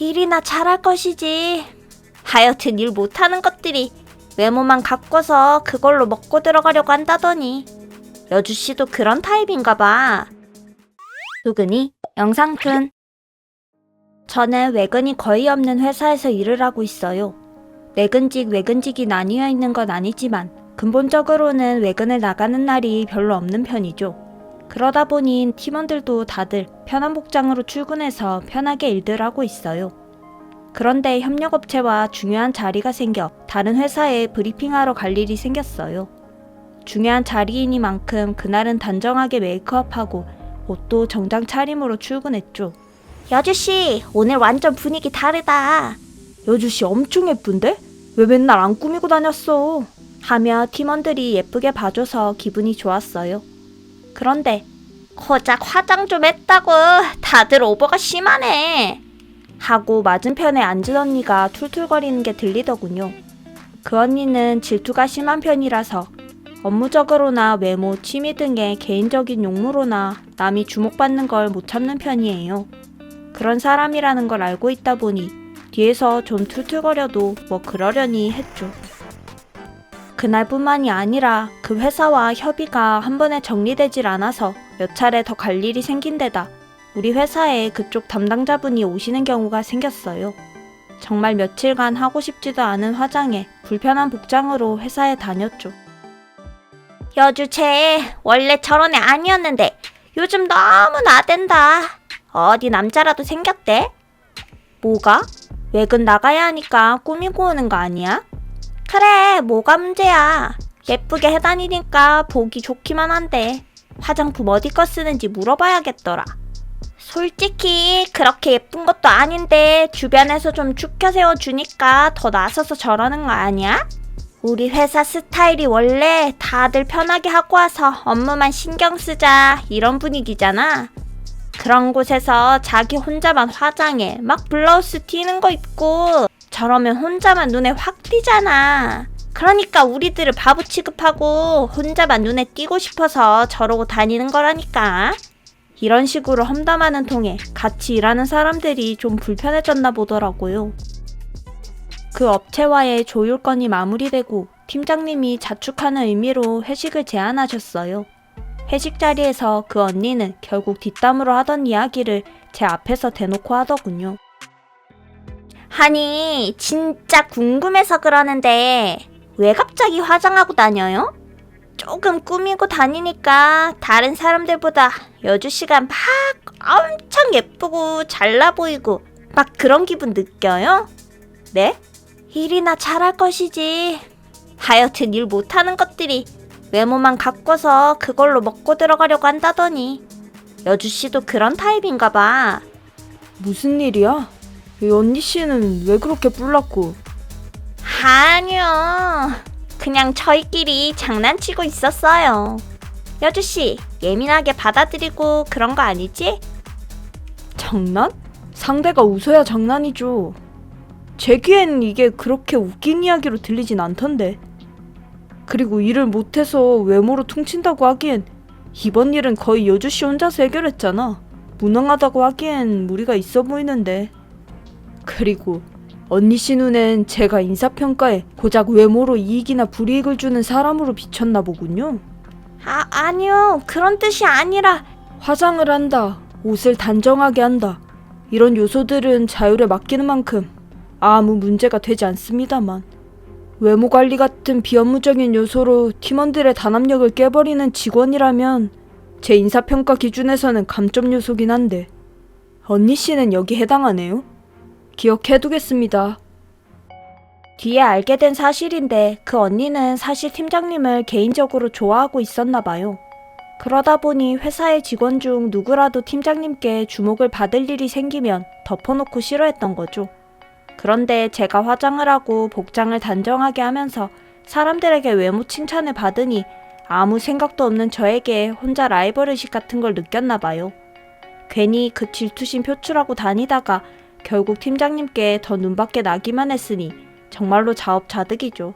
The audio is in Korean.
일이나 잘할 것이지. 하여튼 일 못하는 것들이 외모만 가꿔서 그걸로 먹고 들어가려고 한다더니 여주 씨도 그런 타입인가 봐. 수근이 영상툰 저는 외근이 거의 없는 회사에서 일을 하고 있어요. 내근직 외근직이 나뉘어 있는 건 아니지만 근본적으로는 외근을 나가는 날이 별로 없는 편이죠. 그러다 보니 팀원들도 다들 편한 복장으로 출근해서 편하게 일들 하고 있어요. 그런데 협력업체와 중요한 자리가 생겨 다른 회사에 브리핑하러 갈 일이 생겼어요. 중요한 자리이니만큼 그날은 단정하게 메이크업하고 옷도 정장 차림으로 출근했죠. 여주씨, 오늘 완전 분위기 다르다. 여주씨 엄청 예쁜데? 왜 맨날 안 꾸미고 다녔어? 하며 팀원들이 예쁘게 봐줘서 기분이 좋았어요. 그런데 고작 화장 좀 했다고 다들 오버가 심하네. 하고 맞은편에 앉은 언니가 툴툴거리는 게 들리더군요. 그 언니는 질투가 심한 편이라서 업무적으로나 외모, 취미 등의 개인적인 용무로나 남이 주목받는 걸 못 참는 편이에요. 그런 사람이라는 걸 알고 있다 보니 뒤에서 좀 툴툴거려도 뭐 그러려니 했죠. 그날뿐만이 아니라 그 회사와 협의가 한 번에 정리되질 않아서 몇 차례 더 갈 일이 생긴 데다 우리 회사에 그쪽 담당자분이 오시는 경우가 생겼어요. 정말 며칠간 하고 싶지도 않은 화장에 불편한 복장으로 회사에 다녔죠. 여주채 원래 저런 애 아니었는데 요즘 너무 나댄다. 어디 남자라도 생겼대? 뭐가? 외근 나가야 하니까 꾸미고 오는 거 아니야? 그래, 뭐가 문제야. 예쁘게 해다니니까 보기 좋기만 한데 화장품 어디 거 쓰는지 물어봐야겠더라. 솔직히 그렇게 예쁜 것도 아닌데 주변에서 좀 죽혀 세워주니까 더 나서서 저러는 거 아니야? 우리 회사 스타일이 원래 다들 편하게 하고 와서 업무만 신경 쓰자 이런 분위기잖아. 그런 곳에서 자기 혼자만 화장해 막 블라우스 튀는 거 입고 저러면 혼자만 눈에 확 띄잖아. 그러니까 우리들을 바보 취급하고 혼자만 눈에 띄고 싶어서 저러고 다니는 거라니까. 이런 식으로 험담하는 통에 같이 일하는 사람들이 좀 불편해졌나 보더라고요. 그 업체와의 조율 건이 마무리되고 팀장님이 자축하는 의미로 회식을 제안하셨어요. 회식 자리에서 그 언니는 결국 뒷담으로 하던 이야기를 제 앞에서 대놓고 하더군요. 아니, 진짜 궁금해서 그러는데, 왜 갑자기 화장하고 다녀요? 조금 꾸미고 다니니까 다른 사람들보다 여주 씨가 막 엄청 예쁘고 잘나 보이고 막 그런 기분 느껴요? 네? 일이나 잘할 것이지. 하여튼 일 못하는 것들이 외모만 가꿔서 그걸로 먹고 들어가려고 한다더니 여주 씨도 그런 타입인가 봐. 무슨 일이야? 이 언니 씨는 왜 그렇게 뿔났고? 아니요. 그냥 저희끼리 장난치고 있었어요. 여주 씨, 예민하게 받아들이고 그런 거 아니지? 장난? 상대가 웃어야 장난이죠. 제 귀엔 이게 그렇게 웃긴 이야기로 들리진 않던데. 그리고 일을 못해서 외모로 퉁친다고 하기엔 이번 일은 거의 여주 씨 혼자서 해결했잖아. 무능하다고 하기엔 무리가 있어 보이는데. 그리고 언니 씨 눈엔 제가 인사평가에 고작 외모로 이익이나 불이익을 주는 사람으로 비쳤나 보군요. 아, 아니요. 그런 뜻이 아니라 화장을 한다, 옷을 단정하게 한다. 이런 요소들은 자율에 맡기는 만큼 아무 문제가 되지 않습니다만. 외모 관리 같은 비업무적인 요소로 팀원들의 단합력을 깨버리는 직원이라면 제 인사평가 기준에서는 감점 요소긴 한데. 언니 씨는 여기 해당하네요? 기억해두겠습니다. 뒤에 알게 된 사실인데 그 언니는 사실 팀장님을 개인적으로 좋아하고 있었나 봐요. 그러다 보니 회사의 직원 중 누구라도 팀장님께 주목을 받을 일이 생기면 덮어놓고 싫어했던 거죠. 그런데 제가 화장을 하고 복장을 단정하게 하면서 사람들에게 외모 칭찬을 받으니 아무 생각도 없는 저에게 혼자 라이벌 의식 같은 걸 느꼈나 봐요. 괜히 그 질투심 표출하고 다니다가 결국 팀장님께 더 눈밖에 나기만 했으니 정말로 자업자득이죠.